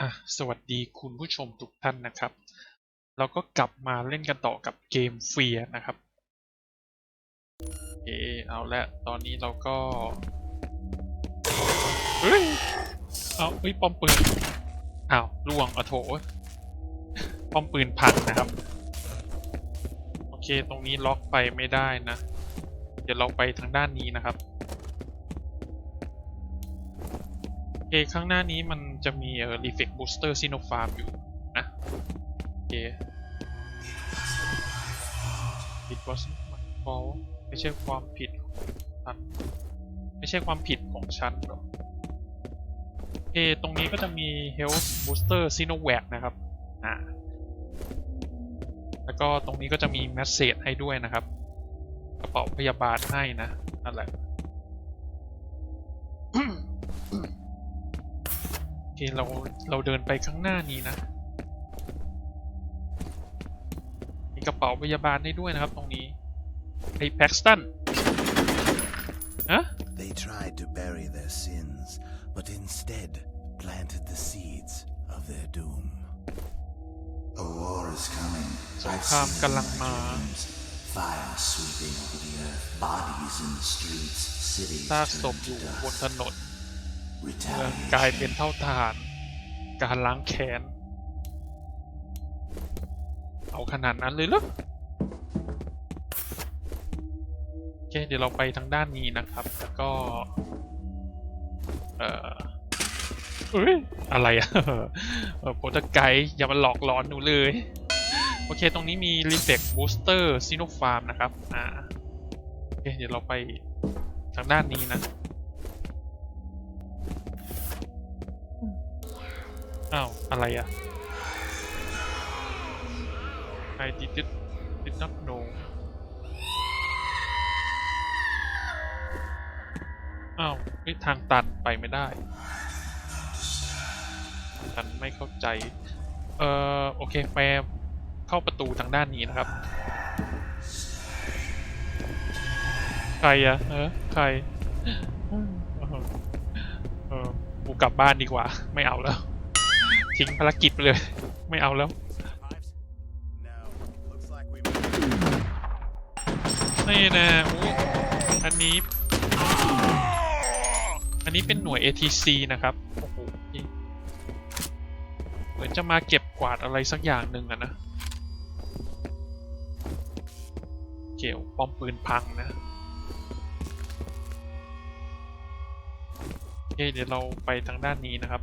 อะสวัสดีคุณผู้ชมทุกท่านนะครับ เราก็กลับมาเล่นกันต่อกับเกมเฟียนะครับโอเคเอาละตอนนี้เราก็เฮ้ยเอาเฮ้ยป้อมปืนอ้าวล่วงอะโถป้อมปืนพังนะครับ โอเคตรงนี้ล็อกไปไม่ได้นะ เดี๋ยวเราไปทางด้านนี้นะครับ โอ เคข้างหน้านี้มันจะมีเอ่อ Reflect Booster Sinopharm อยู่นะโอเค It wasn't my fault ไม่ใช่ความผิดของฉันไม่ใช่ความผิดของฉันหรอกโอเคตรงนี้ก็จะมี Health Booster Sinovac นะครับอ่าแล้วก็ตรงนี้ก็จะมี Message ให้ด้วยนะครับ กระเป๋าพยาบาลให้นะนั่นแหละ เคเราเราเดินไปข้างหน้านี้นะ มีกระเป๋าพยาบาลได้ด้วยนะครับตรงนี้ไอ้แพ็กสตันฮะ They tried to bury their sins, but instead planted the seeds of their doom. A war is coming. สง I've คราม seen กำลัง it in มา my dreams. Fire sweeping over the earth, bodies in the streets, cities ซากศพ turned อยู่ to บน dust. ถนนเมืองกลายเป็น Retaliation. เท่าทาน การล้างแค้น เอาขนาดนั้นเลยเหรอโอเคเดี๋ยวเราไปทางด้านนี้นะครับ แล้วก็ เอ่อเอ้ยอะไรอะเออโปรตไกด์อย่ามาหลอกหลอนหนูเลย โอเค ตรงนี้มี Reflect Booster Sinopharm นะครับ อ่า โอเค เดี๋ยวเราไปทางด้านนี้นะ อ้าว อะไรอะ I did it did not know อ้าวเฮ้ยทางตันไปไม่ได้ฉันไม่เข้าใจ เอ่อ โอเคแฟร์เข้าประตูทางด้านนี้นะครับ ใครอะเออใคร เออกูกลับบ้านดีกว่า ไม่เอาแล้ว ทิ้งภารกิจไปเลย ไม่เอาแล้วนี่นะอันนี้ อันนี้เป็นหน่วย ATC นะครับโอ้โหเหมือนจะมาเก็บกวาดอะไรสักอย่างหนึ่งอะนะ เกี่ยวป้อมปืนพังนะโอเคเดี๋ยวเราไปทางด้านนี้นะครับ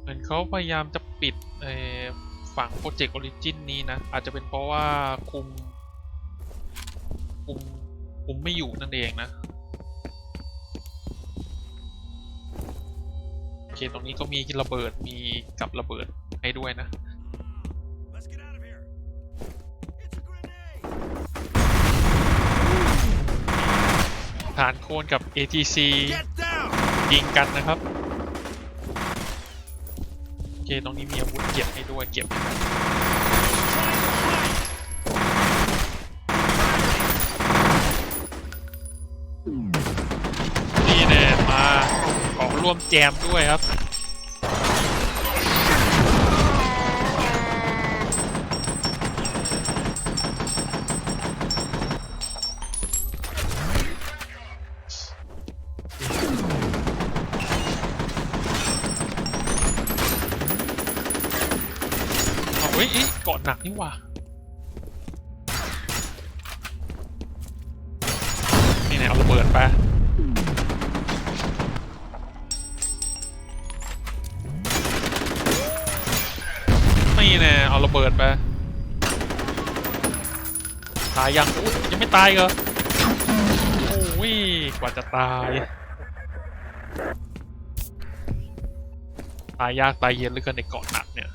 เหมือนเขาพยายามจะปิดเอ่อฝั่งโปรเจกต์ออริจินนี้นะ อาจจะเป็นเพราะว่าคุม คุม คุมไม่อยู่นั่นเองนะ โอเค ตรงนี้ก็มีระเบิดมีกับระเบิดให้ด้วยนะ Let's get out of here! It's a grenade! ฐานโคนกับ ATC Get down! ยิงกันนะครับโอ เคตรงนี้มีอาวุธเก็บให้ด้วยเก็บนี่แน่มาของร่วมแจมด้วยครับ หนักนี่ว่านี่ไงเอาระเบิดไปนี่แน่เอาระเบิดไปตายยังยยังไม่ตายเหรอโอ้ยกว่าจะตายตายยากตายเย็นเหลือเกินในเกาะหนักเนี่ย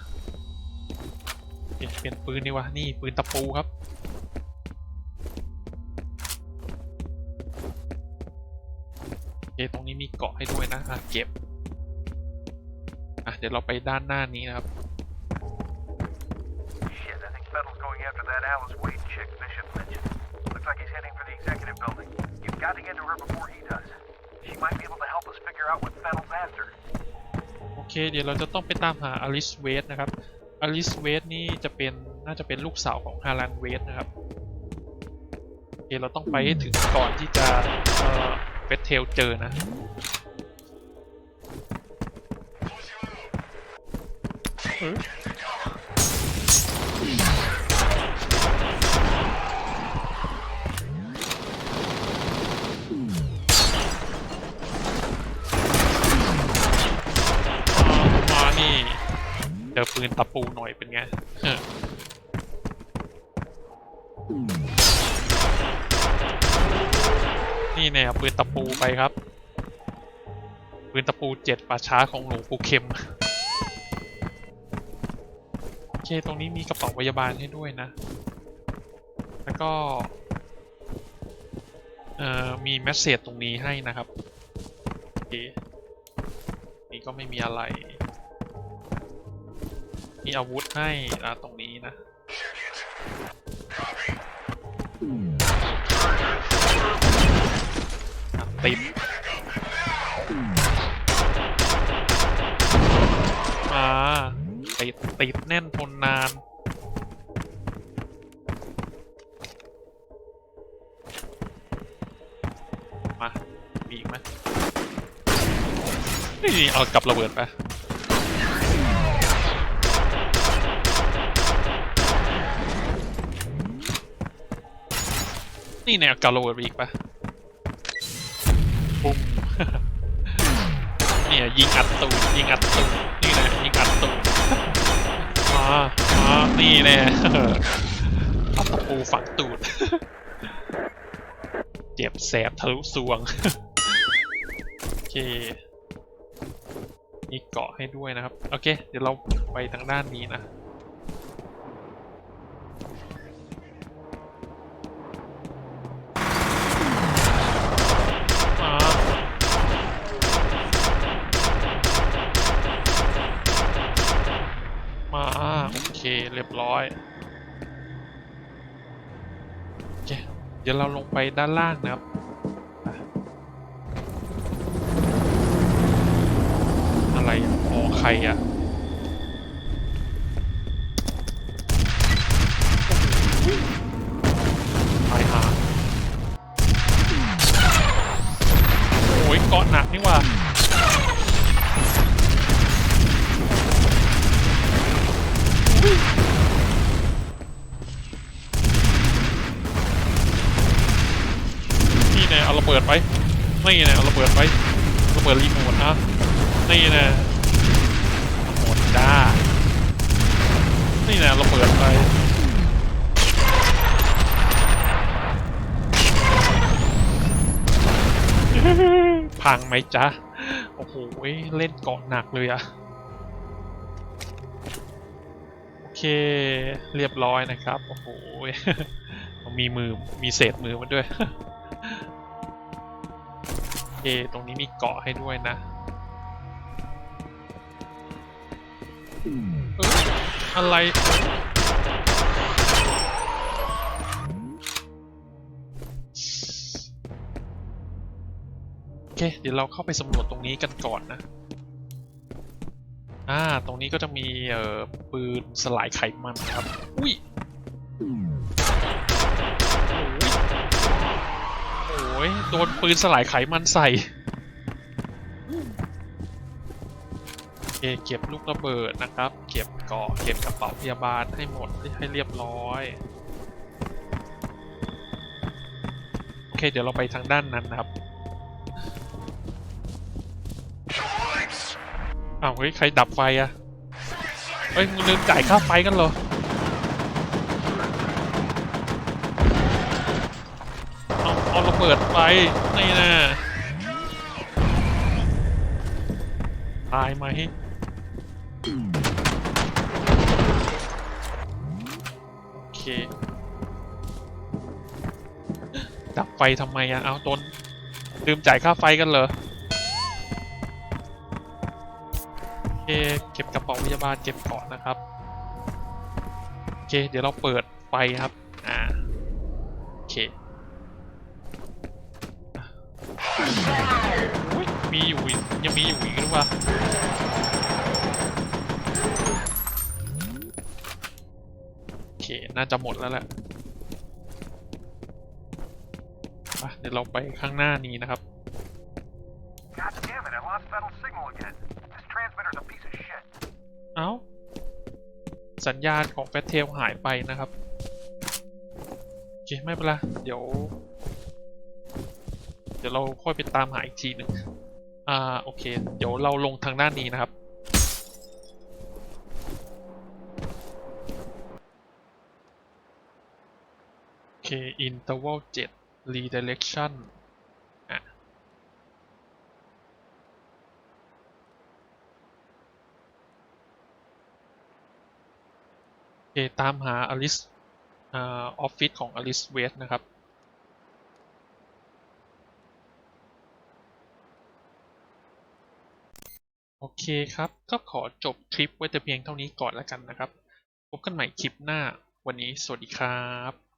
เปลี่ยนเปลี่ยนปืนดีวะนี่ปืนตะปูครับ โอเคตรงนี้มีเกาะให้ด้วยนะอะเก็บ อะเดี๋ยวเราไปด้านหน้านี้นะครับ Shit, I think Fettel's going after that Alice Wade chick Bishop mentioned. Looks like he's heading for the executive building. You've got to get to her before he does. She might be able to help us figure out what Fettel's after. โอเค เดี๋ยวเราจะต้องไปตามหาอลิสเวสนะครับ อลิสเวสนี่จะเป็นน่าจะเป็นลูกสาวของฮารันเวสนะครับโอเราต้องไปให้ถึงก่อนที่จะเอ่อเฟสเทลเจอนะเอ้ยมานี่ เจอ ปืนตะปูหน่อยเป็นไงนี่แน่เอาปืนตะปูไปครับ ปืนตะปูเจ็ดป่าช้าของหลวงปู่เข็ม โอเค ตรงนี้มีกระเป๋าพยาบาลให้ด้วยนะ แล้วก็ เอ่อ มีแมสเซจตรงนี้ให้นะครับ โอเค นี่ก็ไม่มีอะไร มีอาวุธให้นะตรงนี้นะติดมาติดติดแน่นทนนานมามีอีกไหมนี่เอากลับระเบิดไป นี่แนวกาโลอีกปะปุ้มเนี่ยยิงอัดตูยิงอัดตูนี่แหละยิงอัดตูมามานี่แน่เอาตะปูฝังตูด เจ็บแสบทะลุสวง โอเคมีเกาะให้ด้วยนะครับ โอเค เดี๋ยวเราไปทางด้านนี้นะ เคเรียบร้อยโอเคเดี๋ยวเราลงไปด้านล่างนะครับอะไรอ๋อใครอะ เอาระเบิดไปนี่น่เอาระเบิดไประเบิดรีโมทนะนี่น่หมดจ้านี่น่ระเบิดไปพังไหมจ๊ะ โอ้โห เล่นเกาะหนักเลยอะโอเค เรียบร้อยนะครับ โอ้โห มีมือ มีเศษมือมันด้วย เค ตรงนี้มีเกาะให้ด้วยนะเอ้ยอะไร โอเค เดี๋ยวเราเข้าไปสำรวจตรงนี้กันก่อนนะ อ่า ตรงนี้ก็จะมีเอ่อปืนสลายไขมันนะครับ อุ้ย โอ้ ยโดนปืนสลายไขมันใส่โอเคเก็บลูกระเบิดนะครับ เก็บเกราะเก็บกระเป๋าพยาบาลให้หมดให้เรียบร้อย โอเค เดี๋ยวเราไปทางด้านนั้นนะครับอ้าวเฮ้ย ใครดับไฟอะเฮ้ย มึงลืมจ่ายค่าไฟกันเหรอ เอาเอาระเบิดไฟนี่นะตายไหมโอเคดับไฟทำไมอะเอาตนลืมจ่ายค่าไฟกันเหรอโอเคเก็บกระเป๋าพยาบาลเก็บก่อนนะครับโอเคเดี๋ยวเราเปิดไฟครับอ่าโอเค อุ๊ยมีอยู่อีกยังมีอยู่อีกหรือเปล่าโอเค น่าจะหมดแล้วแหละไปเดี๋ยวเราไปข้างหน้านี้นะครับ God damn it, I lost Fettel's signal again. This transmitter's a piece of shit. เอ้า สัญญาณของแฟตเทลหายไปนะครับ โอเค ไม่เป็นไร เดี๋ยว เดี๋ยวเราค่อยไปตามหาอีกทีหนึ่งอ่าโอเค เดี๋ยวเราลงทางด้านนี้นะครับ โอเค interval 7 redirection อะโอเค ตามหาอลิสอ่าออฟฟิศของอลิสเวสนะครับ โอเคครับ ก็ขอจบคลิปไว้แต่เพียงเท่านี้ก่อนแล้วกันนะครับ พบกันใหม่คลิปหน้า วันนี้สวัสดีครับ